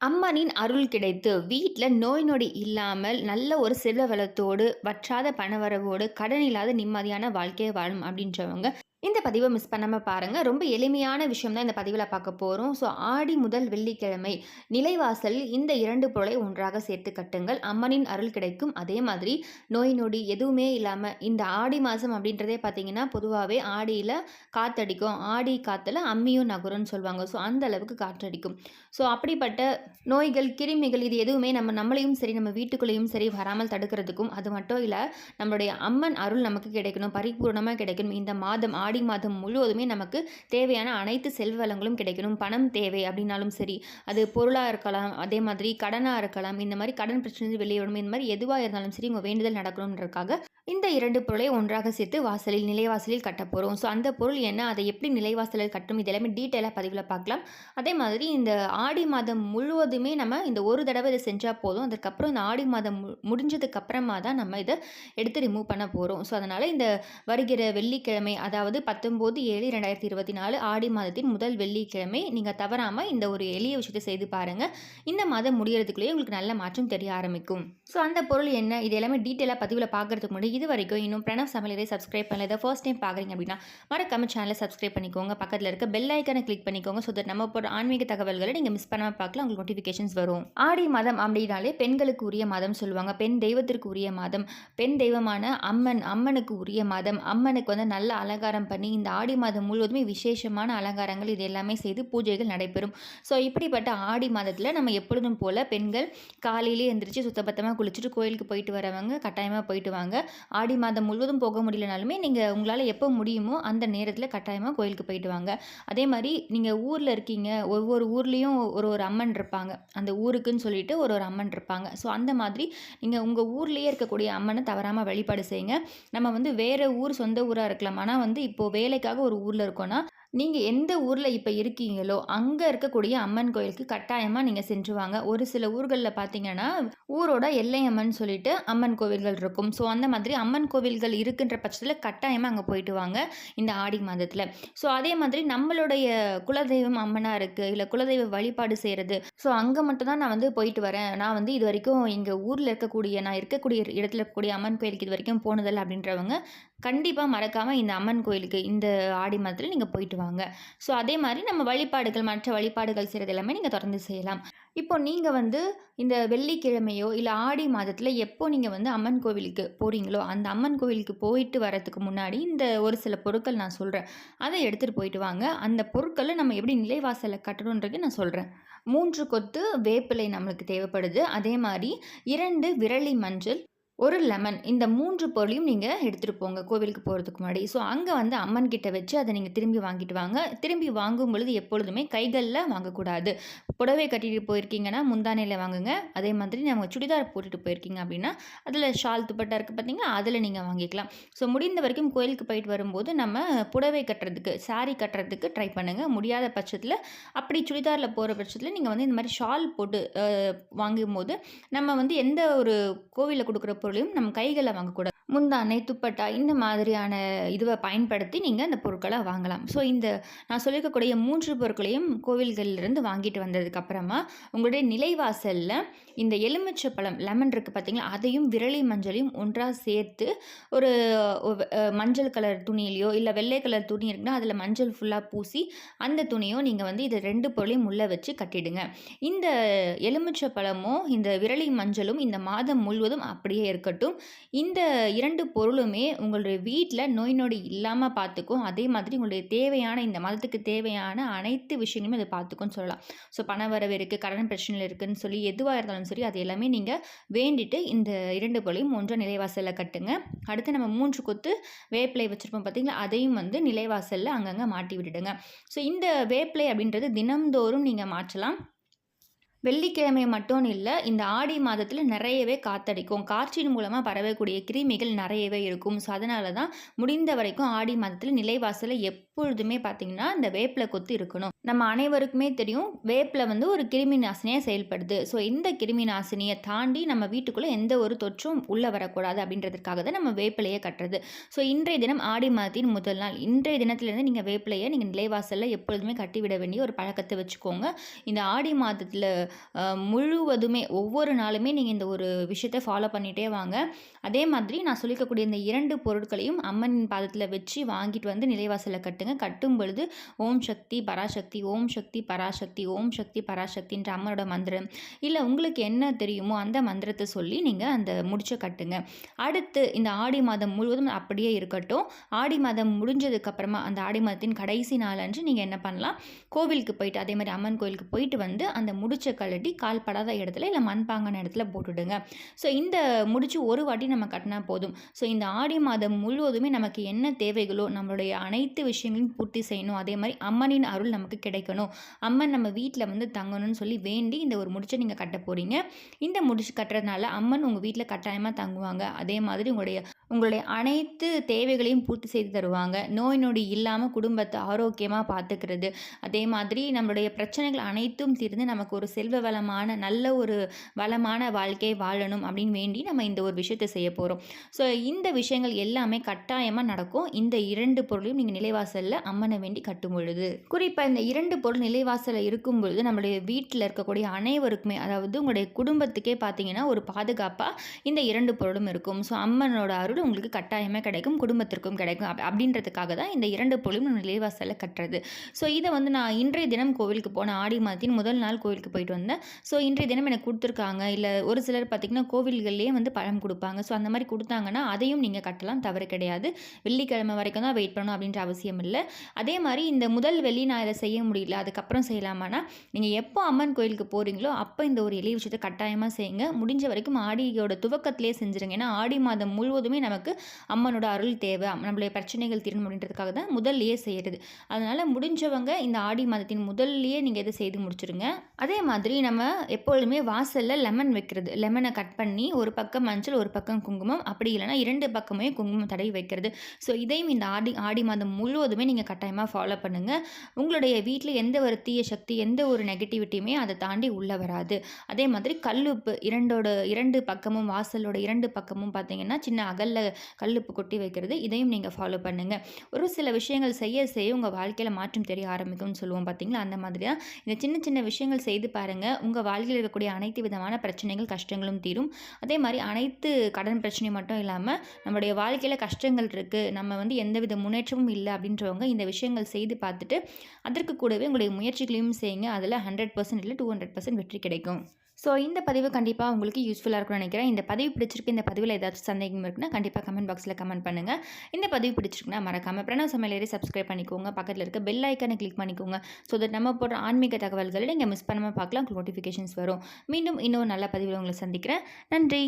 அம்மனின் அருள் கிடைத்து வீட்டில் நோய் நொடி இல்லாமல் நல்ல ஒரு செல்வ வளத்தோடு வற்றாத பணவரவோடு கடன் இல்லாத நிம்மதியான வாழ்க்கையை வாழும் அப்படின்றவங்க இந்த பதிவை மிஸ் பண்ணாமல் பாருங்கள் ரொம்ப எளிமையான விஷயம் தான் இந்த பதிவில் பார்க்க போகிறோம் ஸோ ஆடி முதல் வெள்ளிக்கிழமை நிலைவாசலில் இந்த இரண்டு பொருளை ஒன்றாக சேர்த்து கட்டுங்கள். அம்மனின் அருள் கிடைக்கும். அதே மாதிரி நோய் நொடி எதுவுமே இல்லாமல் இந்த ஆடி மாதம் அப்படின்றதே பார்த்தீங்கன்னா பொதுவாகவே ஆடியில் காற்றடிக்கும். ஆடி காற்றுல அம்மியும் நகரும்னு சொல்லுவாங்க. ஸோ அந்த அளவுக்கு காற்றடிக்கும். ஸோ அப்படிப்பட்ட நோய்கள் கிருமிகள் இது எதுவுமே நம்ம நம்மளையும் சரி நம்ம வீட்டுக்குள்ளேயும் சரி வராமல் தடுக்கிறதுக்கும் அது மட்டும் இல்லை நம்மளுடைய அம்மன் அருள் நமக்கு கிடைக்கணும். பரிபூர்ணமாக கிடைக்கணும். இந்த மாதம் ஆடி மாதம் முழுவதுமே நமக்கு தேவையான அனைத்து செல்வளங்களும் கிடைக்கணும். பணம் தேவை அப்படின்னாலும் சரி அது பொருளாக இருக்கலாம் அதே மாதிரி கடனாக இருக்கலாம் இந்த மாதிரி கடன் பிரச்சனை வெளியே விடணும் இந்த மாதிரி எதுவாக இருந்தாலும் சரி உங்கள் வேண்டுதல் நடக்கணுன்றதுக்காக இந்த இரண்டு பொருளை ஒன்றாக சேர்த்து வாசலில் நிலைவாசலில் கட்ட போகிறோம் ஸோ அந்த பொருள் என்ன அதை எப்படி நிலைவாசலில் கட்டும் இது எல்லாமே டீட்டெயிலாக பதிவில் பார்க்கலாம். அதே மாதிரி இந்த ஆடி மாதம் முழுவதுமே நம்ம இந்த ஒரு தடவை இதை செஞ்சால் போதும். அதுக்கப்புறம் இந்த ஆடி மாதம் முடிஞ்சதுக்கு அப்புறமா தான் நம்ம இதை எடுத்து ரிமூவ் பண்ண போகிறோம் ஸோ அதனால் இந்த வருகிற வெள்ளிக்கிழமை அதாவது பத்தொம்போது ஏழு ரெண்டாயிரத்தி இருபத்தி நாலு ஆடி மாதத்தின் முதல் வெள்ளிக்கிழமை. நீங்கள் தவறாமல் இந்த ஒரு எளிய விஷயத்தை செய்து பாருங்கள் இந்த மாதம் முடியறதுக்குள்ளேயே உங்களுக்கு நல்ல மாற்றம் தெரிய ஆரம்பிக்கும். ஸோ அந்த பொருள் என்ன? இது எல்லாமே டீட்டெயிலாக பதிவில் பார்க்குறதுக்கு முன்னாடி இது வரைக்கும் இன்னும் பிரணவ் சமையலை சப்ஸ்கிரைப் பண்ணல. இதை ஃபர்ஸ்ட் டைம் பார்க்குறீங்க அப்படின்னா மறக்காம சேனலை சப்ஸ்கிரைப் பண்ணிக்கோங்க. பக்கத்தில் இருக்க பெல் ஐக்கனை கிளிக் பண்ணிக்கோங்க. ஸோ தட் நம்ம போகிற ஆன்மீக தகவல்களை நீங்கள் மிஸ் பண்ணாமல் பார்க்கலாம் உங்களுக்கு நோட்டிஃபிகேஷன்ஸ் வரும். ஆடி மாதம் அப்படின்னாலே பெண்களுக்கு உரிய மாதம் சொல்லுவாங்க. பெண் தெய்வத்திற்கு உரிய மாதம் பெண் தெய்வமான அம்மன் அம்மனுக்கு உரிய மாதம். அம்மனுக்கு வந்து நல்ல அலங்காரம் பண்ணி இந்த ஆடி மாதம் முழுவதுமே விசேஷமான அலங்காரங்கள் இது எல்லாமே செய்து பூஜைகள் நடைபெறும். ஸோ இப்படிப்பட்ட ஆடி மாதத்தில் நம்ம எப்பொழுதும் போல் பெண்கள் காலையிலே எந்திரிச்சு சுத்தபத்தமாக குளிச்சுட்டு கோயிலுக்கு போயிட்டு வரவங்க கட்டாயமாக போயிட்டு வாங்க. ஆடி மாதம் முழுவதும் போக முடியலனாலுமே நீங்கள் உங்களால் எப்போ முடியுமோ அந்த நேரத்தில் கட்டாயமாக கோயிலுக்கு போயிட்டு வாங்க. அதே மாதிரி நீங்கள் ஊரில் இருக்கீங்க ஒவ்வொரு ஊர்லேயும் ஒரு ஒரு அம்மன் இருப்பாங்க. அந்த ஊருக்குன்னு சொல்லிட்டு ஒரு ஒரு அம்மன் இருப்பாங்க. ஸோ அந்த மாதிரி நீங்கள் உங்கள் ஊர்லேயே இருக்கக்கூடிய அம்மனை தவறாமல் வழிபாடு செய்யுங்க. நம்ம வந்து வேறு ஊர் சொந்த ஊராக இருக்கலாம். ஆனால் வந்து இப்போது வேலைக்காக ஒரு ஊரில் இருக்கோன்னா நீங்கள் எந்த ஊரில் இப்போ இருக்கீங்களோ அங்கே இருக்கக்கூடிய அம்மன் கோயிலுக்கு கட்டாயமாக நீங்கள் சென்று வாங்க. ஒரு சில ஊர்களில் பார்த்தீங்கன்னா ஊரோட எல்லை அம்மன் சொல்லிட்டு அம்மன் கோவில்கள் இருக்கும். ஸோ அந்த மாதிரி அம்மன் கோவில்கள் இருக்குன்ற பட்சத்தில் கட்டாயமாக அங்கே போயிட்டு வாங்க இந்த ஆடி மாதத்தில். ஸோ அதே மாதிரி நம்மளுடைய குலதெய்வம் அம்மனாக இருக்குது இல்லை குலதெய்வ வழிபாடு செய்கிறது ஸோ அங்கே மட்டும் தான் நான் வந்து போயிட்டு வரேன். நான் வந்து இது வரைக்கும் எங்கள் ஊரில் இருக்கக்கூடிய நான் இருக்கக்கூடிய இடத்துல இருக்கக்கூடிய அம்மன் கோயிலுக்கு இது வரைக்கும் போனதில்லை அப்படின்றவங்க கண்டிப்பாக மறக்காமல் இந்த அம்மன் கோயிலுக்கு இந்த ஆடி மாதத்தில் நீங்கள் போயிட்டு வாங்க ஸோ அதே மாதிரி நம்ம வழிபாடுகள் மற்ற வழிபாடுகள் செய்கிறது எல்லாமே நீங்கள் தொடர்ந்து செய்யலாம். இப்போ நீங்கள் வந்து இந்த வெள்ளிக்கிழமையோ இல்லை ஆடி மாதத்தில் எப்போ நீங்கள் வந்து அம்மன் கோவிலுக்கு போகிறீங்களோ அந்த அம்மன் கோவிலுக்கு போயிட்டு வரதுக்கு முன்னாடி இந்த ஒரு சில பொருட்கள் நான் சொல்கிறேன் அதை எடுத்துகிட்டு போயிட்டு வாங்க. அந்த பொருட்களை நம்ம எப்படி நிலைவாசலில் கட்டணுன்றது நான் சொல்கிறேன் மூன்று கொத்து வேப்பிலை நம்மளுக்கு தேவைப்படுது. அதே மாதிரி இரண்டு விரலி மஞ்சள் ஒரு லெமன் இந்த மூன்று பொருளையும் நீங்கள் எடுத்துகிட்டு போங்க கோவிலுக்கு போகிறதுக்கு முன்னாடி. ஸோ அங்கே வந்து அம்மன் கிட்ட வச்சு அதை நீங்கள் திரும்பி வாங்கிட்டு வாங்க. திரும்பி வாங்கும் பொழுது எப்பொழுதுமே கைகளில் வாங்கக்கூடாது. புடவை கட்டிட்டு போயிருக்கீங்கன்னா முந்தானையில் வாங்குங்க. அதே மாதிரி நம்ம சுடிதார் போட்டுட்டு போயிருக்கீங்க அப்படின்னா அதில் ஷால் துப்பட்டா இருக்குது பார்த்தீங்கன்னா அதில் நீங்கள் வாங்கிக்கலாம். ஸோ முடிந்த வரைக்கும் கோயிலுக்கு போயிட்டு வரும்போது நம்ம புடவை கட்டுறதுக்கு சாரி கட்டுறதுக்கு ட்ரை பண்ணுங்கள் முடியாத பட்சத்தில் அப்படி சுடிதாரில் போகிற பட்சத்தில் நீங்கள் வந்து இந்த மாதிரி ஷால் போட்டு வாங்கும் போது நம்ம வந்து எந்த ஒரு கோவிலில் கொடுக்குற பொருளையும் நம்ம கைகளில் வாங்கக்கூடாது. முந்தானை துப்பட்டா இந்த மாதிரியான இதுவை பயன்படுத்தி நீங்கள் அந்த பொருட்களை வாங்கலாம். ஸோ இந்த நான் சொல்லியிருக்கக்கூடிய மூன்று பொருட்களையும் கோவில்களிலிருந்து வாங்கிட்டு வந்ததுக்கப்புறமா உங்களுடைய நிலைவாசலில் இந்த எலுமிச்சை பழம் லெமன் இருக்குது பார்த்தீங்களா? அதையும் விரலி மஞ்சளையும் ஒன்றாக சேர்த்து ஒரு மஞ்சள் கலர் துணியிலையோ இல்லை வெள்ளை கலர் துணி இருக்குன்னா அதில் மஞ்சள் ஃபுல்லாக பூசி அந்த துணியோ நீங்கள் வந்து இதை ரெண்டு பொருளையும் உள்ளே வச்சு கட்டிடுங்க. இந்த எலுமிச்சை பழமும் இந்த விரலி மஞ்சளும் இந்த மாதம் முழுவதும் அப்படியே இருக்கும் இருக்கட்டும். இந்த இரண்டு பொருளுமே உங்களுடைய வீட்டில் நோய் நொடி இல்லாமல் பார்த்துக்கும் அதே மாதிரி உங்களுடைய தேவையான இந்த மதத்துக்கு தேவையான அனைத்து விஷயங்களுமே அதை பார்த்துக்கும்னு சொல்லலாம். ஸோ பண வரவு இருக்குது கடன் பிரச்சனை இருக்குதுன்னு சொல்லி எதுவாக இருந்தாலும் சரி அது எல்லாமே நீங்கள் வேண்டிட்டு இந்த இரண்டு பொருளையும் ஒன்றாக நிலைவாசலில் கட்டுங்க. அடுத்து நம்ம மூன்று கொத்து வேப்பிலை வச்சுருப்போம் பார்த்திங்களா அதையும் வந்து நிலைவாசலில் அங்கங்கே மாட்டி விட்டுடுங்க. ஸோ இந்த வேப்பிலை அப்படின்றது தினம்தோறும் நீங்கள் மாற்றலாம். வெள்ளிக்கிழமை மட்டும் இல்லை இந்த ஆடி மாதத்தில் நிறையவே காத்தடிக்கும். காற்றின் மூலமாக பரவக்கூடிய கிருமிகள் நிறையவே இருக்கும். ஸோ அதனால தான் முடிந்த வரைக்கும் ஆடி மாதத்தில் நிலைவாசலில் எப்பொழுதுமே பார்த்திங்கன்னா இந்த வேப்பிலை கொத்து இருக்கணும். நம்ம அனைவருக்குமே தெரியும் வேப்பில் வந்து ஒரு கிருமி நாசினியாக செயல்படுது. ஸோ இந்த கிருமி நாசினியை தாண்டி நம்ம வீட்டுக்குள்ளே எந்த ஒரு தொற்றும் உள்ளே வரக்கூடாது அப்படின்றதுக்காக தான் நம்ம வேப்பிலையை கட்டுறது. ஸோ இன்றைய தினம் ஆடி மாதத்தின் முதல் நாள். இன்றைய தினத்துலேருந்து நீங்கள் வேப்பிலையை நீங்கள் நிலைவாசலில் எப்பொழுதுமே கட்டிவிட வேண்டிய ஒரு பழக்கத்தை வச்சுக்கோங்க. இந்த ஆடி மாதத்தில் முழுவதுமே ஒவ்வொரு நாளுமே நீங்கள் இந்த ஒரு விஷயத்தை ஃபாலோ பண்ணிகிட்டே வாங்க. அதே மாதிரி நான் சொல்லிக்கக்கூடிய இந்த இரண்டு பொருட்களையும் அம்மன் பாதத்தில் வச்சு வாங்கிட்டு வந்து நிலைவாசலை கட்டுங்க. கட்டும் பொழுது ஓம் சக்தி பராசக்தி, ஓம் சக்தி பராசக்தி, ஓம் சக்தி பராசக்தின்ற அம்மனோட மந்திரம், இல்லை உங்களுக்கு என்ன தெரியுமோ அந்த மந்திரத்தை சொல்லி நீங்கள் அந்த முடிச்ச கட்டுங்க. அடுத்து இந்த ஆடி மாதம் முழுவதும் அப்படியே இருக்கட்டும். ஆடி மாதம் முடிஞ்சதுக்கப்புறமா அந்த ஆடி மாதத்தின் கடைசி நாளன்று நீங்கள் என்ன பண்ணலாம், கோவிலுக்கு போயிட்டு அதே மாதிரி அம்மன் கோயிலுக்கு போயிட்டு வந்து அந்த முடிச்ச கழட்டி கால் படாத இடத்துல இல்லை மண்பாங்கான இடத்துல போட்டுடுங்க. ஸோ இந்த முடிச்சு ஒரு வாட்டி நம்ம கட்டினா போதும். ஸோ இந்த ஆடி மாதம் முழுவதுமே நமக்கு என்ன தேவைகளோ நம்மளுடைய அனைத்து விஷயங்களையும் பூர்த்தி செய்யணும். அதே மாதிரி அம்மனின் அருள் நமக்கு கிடைக்கணும். அம்மன் நம்ம வீட்டில் வந்து தங்கணும்னு சொல்லி வேண்டி இந்த ஒரு முடிச்சை நீங்கள் கட்ட போகிறீங்க இந்த முடிச்சு கட்டுறதுனால அம்மன் உங்கள் வீட்டில் கட்டாயமாக தங்குவாங்க. அதே மாதிரி உங்களுடைய உங்களுடைய அனைத்து தேவைகளையும் பூர்த்தி செய்து தருவாங்க. நோய் நொடி இல்லாமல் குடும்பத்தை ஆரோக்கியமாக பார்த்துக்கிறது. அதே மாதிரி நம்மளுடைய பிரச்சனைகள் அனைத்தும் தீர்ந்து நமக்கு ஒரு செல்வ வளமான நல்ல ஒரு வளமான வாழ்க்கை வாழணும் அப்படின்னு வேண்டி நம்ம இந்த ஒரு விஷயத்த செய்ய போகிறோம் ஸோ இந்த விஷயங்கள் எல்லாமே கட்டாயமாக நடக்கும். இந்த இரண்டு பொருளையும் நீங்கள் நிலைவாசலில் அம்மனை வேண்டி கட்டும் பொழுது. குறிப்பாக இந்த இரண்டு பொருள் நிலைவாசலில் இருக்கும் பொழுது நம்மளுடைய வீட்டில் இருக்கக்கூடிய அனைவருக்குமே அதாவது உங்களுடைய குடும்பத்துக்கே பார்த்தீங்கன்னா, ஒரு பாதுகாப்பாக இந்த இரண்டு பொருளும் இருக்கும். ஸோ அம்மனோட அருள் உங்களுக்கு கட்டாயமாக கிடைக்கும். குடும்பத்திற்கும் கிடைக்கும். அப்படின்றதுக்காக தான் இந்த இரண்டு பொருளும் நம்ம நிலைவாசலில் கட்டுறது. ஸோ இதை வந்து நான் இன்றைய தினம் கோவிலுக்கு போன ஆடி மாதத்தின் முதல் நாள் கோவிலுக்கு போயிட்டு வந்தேன். ஸோ இன்றைய தினம் எனக்கு கொடுத்துருக்காங்க இல்லை ஒரு சிலர் பார்த்தீங்கன்னா, கோவில்கள்லேயே வந்து பழம் கொடுப்பாங்க ஸோ அந்த மாதிரி கொடுத்தாங்கன்னா அதையும் நீங்கள் கட்டலாம். தவறு கிடையாது. வெள்ளிக்கிழமை வரைக்கும் தான் வெயிட் பண்ணணும் அப்படின்ற அவசியம் இல்லை அதே மாதிரி இந்த முதல் வெள்ளி நான் இதை செய்ய முடியல. அதுக்கப்புறம் செய்யலாமான்னா, நீங்கள் எப்போ அம்மன் கோயிலுக்கு போகிறீங்களோ அப்போ இந்த ஒரு எளிய விஷயத்தை கட்டாயமாக செய்யுங்க. முடிஞ்ச வரைக்கும் ஆடியோட துவக்கத்திலேயே செஞ்சுருங்க. ஏன்னா ஆடி மாதம் முழுவதுமே நமக்கு அம்மனோட அருள் தேவை. நம்மளுடைய பிரச்சனைகள் தீரணும் அப்படின்றதுக்காக தான் முதல்லையே செய்கிறது அதனால் முடிஞ்சவங்க இந்த ஆடி மாதத்தின் முதல்லையே நீங்கள் இதை செய்து முடிச்சுருங்க. அதே மாதிரி நம்ம எப்பொழுதுமே வாசலில் லெமன் வைக்கிறது. லெமனை கட் பண்ணி ஒரு பக்கம் மஞ்சள், ஒரு பக்கம் குங்குமம். அப்படி இல்லைனா இரண்டு பக்கமே குங்குமம் தடவி வைக்கிறது. ஸோ இதையும் இந்த ஆடி ஆடி மாதம் முழுவதுமே நீங்கள் கட்டாயமாக ஃபாலோ பண்ணுங்க. உங்களுடைய வீட்டில் எந்த ஒரு தீய சக்தி, எந்த ஒரு நெகட்டிவிட்டியுமே அதை தாண்டி உள்ளே வராது. அதே மாதிரி கல்லுப்பு 2ஓட 2 பக்கமும் வாசலோட இரண்டு பக்கமும் பார்த்தீங்கன்னா, சின்ன அகல்ல கல்லுப்பு கொட்டி வைக்கிறது. இதையும் நீங்கள் ஃபாலோ பண்ணுங்கள் ஒரு சில விஷயங்கள் செய்ய செய்ய உங்கள் வாழ்க்கையில் மாற்றம் தெரிய ஆரம்பிக்கும்னு சொல்லுவோம் பார்த்தீங்களா, அந்த மாதிரி தான். இந்த சின்ன சின்ன விஷயங்கள் செய்து பாருங்கள் பாருங்க. உங்கள் வாழ்க்கையில் இருக்கக்கூடிய அனைத்து விதமான பிரச்சனைகள், கஷ்டங்களும் தீரும். அதே மாதிரி அனைத்து கடன் பிரச்சனை மட்டும் இல்லாமல் நம்மளுடைய வாழ்க்கையில் கஷ்டங்கள் இருக்குது நம்ம வந்து எந்தவித முன்னேற்றமும் இல்லை அப்படின்றவங்க இந்த விஷயங்கள் செய்து பார்த்துட்டு, அதற்கு கூடவே உங்களுடைய முயற்சிகளையும் செய்யுங்க. அதுல 100% இல்ல 200% வெற்றி கிடைக்கும். ஸோ இந்த பதிவு கண்டிப்பாக உங்களுக்கு யூஸ்ஃபுல்லாக இருக்கும்னு நினைக்கிறேன் இந்த பதிவு பிடிச்சிருக்கு. இந்த பதிவில் ஏதாச்சும் சந்தேகம் இருக்குன்னா, கண்டிப்பாக கமெண்ட் பாக்ஸில் கமெண்ட் பண்ணுங்க. இந்த பதிவு பிடிச்சிருக்குன்னா மறக்காமல் பிரணவ் சமையலறை சப்ஸ்கிரைப் பண்ணிக்கோங்க. பக்கத்தில் இருக்க பெல் ஐக்கானை கிளிக் பண்ணிக்கோங்க. ஸோ தட் நம்ம போடுற ஆன்மீக தகவல்களை நீங்கள் மிஸ் பண்ணாமல் பார்க்கலாம். நோட்டிஃபிகேஷன்ஸ் வரும். மீண்டும் இன்னொரு நல்ல பதிவில் உங்களை சந்திக்கிறேன். நன்றி.